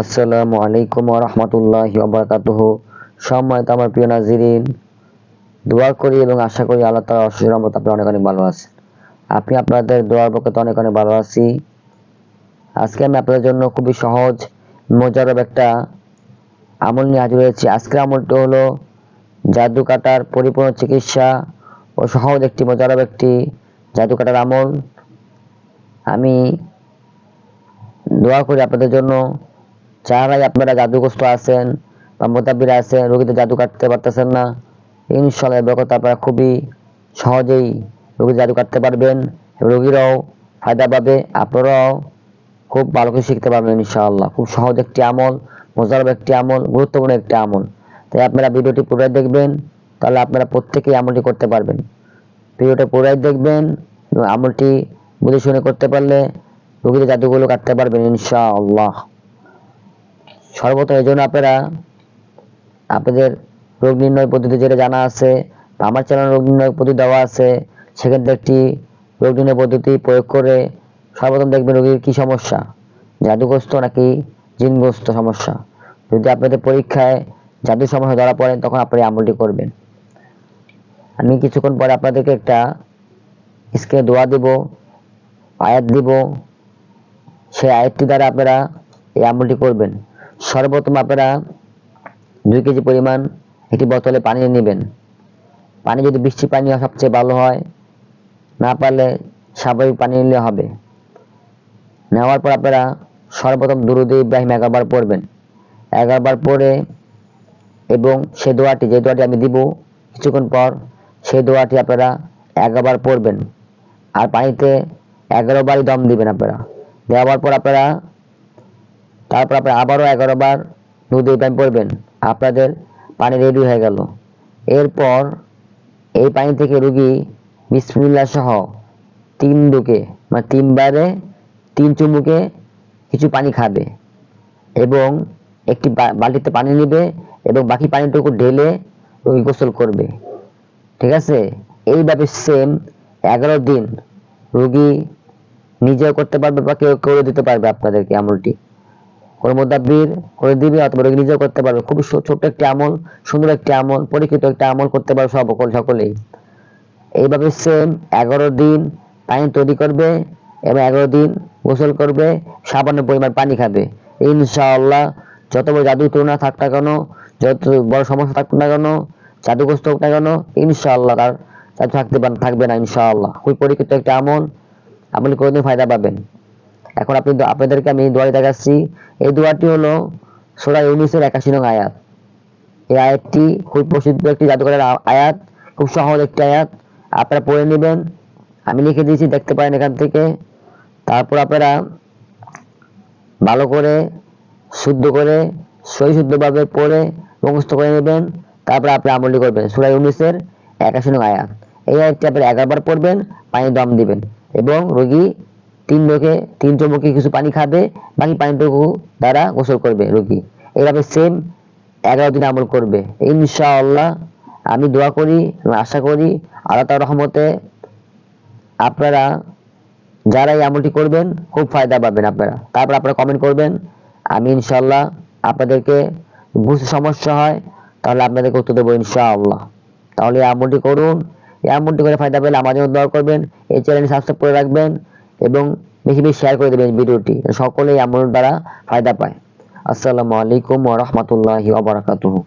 আসসালামু আলাইকুম রহমতুল্লাহ ওবরাকাতুহ সম্মানিত আমার প্রিয় নাজিরিন, দোয়া করি এবং আশা করি আল্লাহ তালা অশেষ রহমত আপনি অনেক অনেক ভালো আছেন। আপনি আপনাদের দোয়ার পক্ষে অনেক অনেক ভালো আছি। আজকে আমি আপনাদের জন্য খুবই সহজ মজারব একটা আমল নিয়ে হাজির হয়েছি। আজকের আমলটি হলো জাদু কাটার পরিপূর্ণ চিকিৎসা ও সহজ একটি মজারব একটি জাদু কাটার আমল। আমি দোয়া করি আপনাদের জন্য। যারাই আপনারা জাদুগ্রস্ত আছেন বা মোতাবির আছেন, রোগীদের জাদু কাটতে পারতেছেন না, ইনশাল্লাহ ব্যাপারটা আপনারা খুবই সহজেই রোগীর জাদু কাটতে পারবেন রোগীরাও ফায়দা পাবে, আপনারাও খুব ভালো করে শিখতে পারবেন ইনশাআল্লাহ। খুব সহজ একটি আমল মজারব একটি আমল, গুরুত্বপূর্ণ একটি আমল। তাই আপনারা ভিডিওটি পুরোই দেখবেন, তাহলে আপনারা প্রত্যেকেই আমলটি করতে পারবেন। ভিডিওটা পুরোই দেখবেন আমলটি বুঝে শুনে করতে পারলে রোগীদের জাদুগুলো কাটতে পারবেন ইনশাআল্লাহ। সর্বত এই জন্য আপনারা আপনাদের রোগ নির্ণয় পদ্ধতি যেটা জানা আছে আমার চ্যানেল রোগ নির্ণয় পদ্ধতি দেওয়া আছে, সেখান থেকে একটি রোগ নির্ণয় পদ্ধতি প্রয়োগ করে সর্বপ্রথম দেখবেন রোগীর কি সমস্যা, জাদুগ্রস্ত নাকি জিনগ্রস্ত সমস্যা। যদি আপনাদের পরীক্ষায় জাদু সমস্যা ধরা পড়েন তখন আপনি আমলটি করবেন। আমি কিছুক্ষণ পরে আপনাদেরকে একটা স্ক্রিনে দোয়া দিব, আয়াত দিব। সেই আয়াতটি দ্বারা আপনারা এই আমলটি করবেন। সর্বপ্রথম আপনারা দুই কেজি পরিমাণ একটি বোতলে পানি নেবেন। পানি যদি বৃষ্টি পানি সবচেয়ে ভালো হয়, না পারলে স্বাভাবিক পানি নিলে হবে। নেওয়ার পর আপনারা সর্বপ্রথম দুরুদে ইব্রাহিম এগারোবার পড়বেন। এগারোবার পড়ে এবং সে দোয়াটি, যে দোয়াটি আমি দিব, কিছুক্ষণ পর সেই দোয়াটি আপনারা এগারোবার পড়বেন। আর পানিতে এগারো বারই দম দিবেন আপনারা। দেওয়ার পর আপনারা তারপর আপনারা আবারও এগারো বার দুধ ইব্রাহিম পড়বেন। আপনাদের পানি রেডি হয়ে গেল। এরপর এই পানি থেকে রুগী বিসমিল্লা সহ তিন ডুকে মানে তিনবারে তিন চুমুকে কিছু পানি খাবে এবং একটি বালতিতে পানি নেবে এবং বাকি পানিটুকু ঢেলে রুগী গোসল করবে। ঠিক আছে? এইভাবে সেম এগারো দিন রুগী নিজেও করতে পারবে বা কেউ করে দিতে পারবে আপনাদেরকে আমলটি। কোনো মোদাব্বির করে দিবে অথবা নিজেও করতে পারবে। খুবই ছো- ছোট্ট একটি আমল, সুন্দর একটি আমল, পরীক্ষিত একটা আমল করতে পারবে সকল সকলেই। এইভাবে সেম এগারো দিন পানি তৈরি করবে এবং এগারো দিন গোসল করবে, সামান্য পরিমাণ পানি খাবে। ইনশাআল্লাহ, যত বড় জাদু তুলনা থাক না কেন, যত বড় সমস্যা থাকুক না কেন, জাদুগ্রস্ত হোক না কেন, ইনশাআল্লাহ তার থাকতে থাকবে না ইনশাআল্লাহ। খুবই পরীক্ষিত একটা আমল আপনি কোনোদিন ফায়দা পাবেন। এখন আপনি আপনাদেরকে আমি দোয়াটি দেখাচ্ছি। এই দোয়াটি হলো সোরা ইউনিসের একাশি নং আয়াত। এই আয়াতটি খুব প্রসিদ্ধ একটি জাদুকরের আ- আয়াত, খুব সহজ একটি আয়াত। আপনারা পড়ে নেবেন। আমি লিখে দিয়েছি, দেখতে পারেন এখান থেকে। তারপর আপনারা ভালো করে, শুদ্ধ করে সই শুদ্ধভাবে পড়ে, মুখস্থ করে নেবেন। তারপর আপনি আমলি করবেন। সুরাই উনিশের একাশি নং আয়াত। এই আয়াতটি আপনি এগারোবার পড়বেন পানি দম দিবেন। এবং রোগী তিন লোকে, তিন চমকে কিছু পানি খাবে, বাকি পানিটুকু তারা গোসল করবে, রোগী। এইভাবে সেম এগারো দিন আমল করবে। ইনশাআল্লাহ আমি দোয়া করি আশা করি আল্লাহ তাআলার রহমতে আপনারা যারা এই আমলটি করবেন, খুব ফায়দা পাবেন আপনারা। তারপর আপনারা কমেন্ট করবেন, আমি ইনশাআল্লাহ আপনাদেরকে বুঝতে সমস্যা হয়, তাহলে আপনাদেরকে উত্তর দেবো ইনশাআল্লাহ। তাহলে এই আমলটি করুন। এই আমলটি করে ফায়দা পেলে আমার দোয়া করবেন। এই চ্যানেলটি সাবস্ক্রাইব করে রাখবেন। এবং বেশি বেশি শেয়ার করে দেবেন ভিডিওটি। সকলেই আমার দ্বারা ফায়দা পায়। আসসালামু আলাইকুম ওয়া রাহমাতুল্লাহি ওয়া বারাকাতুহু।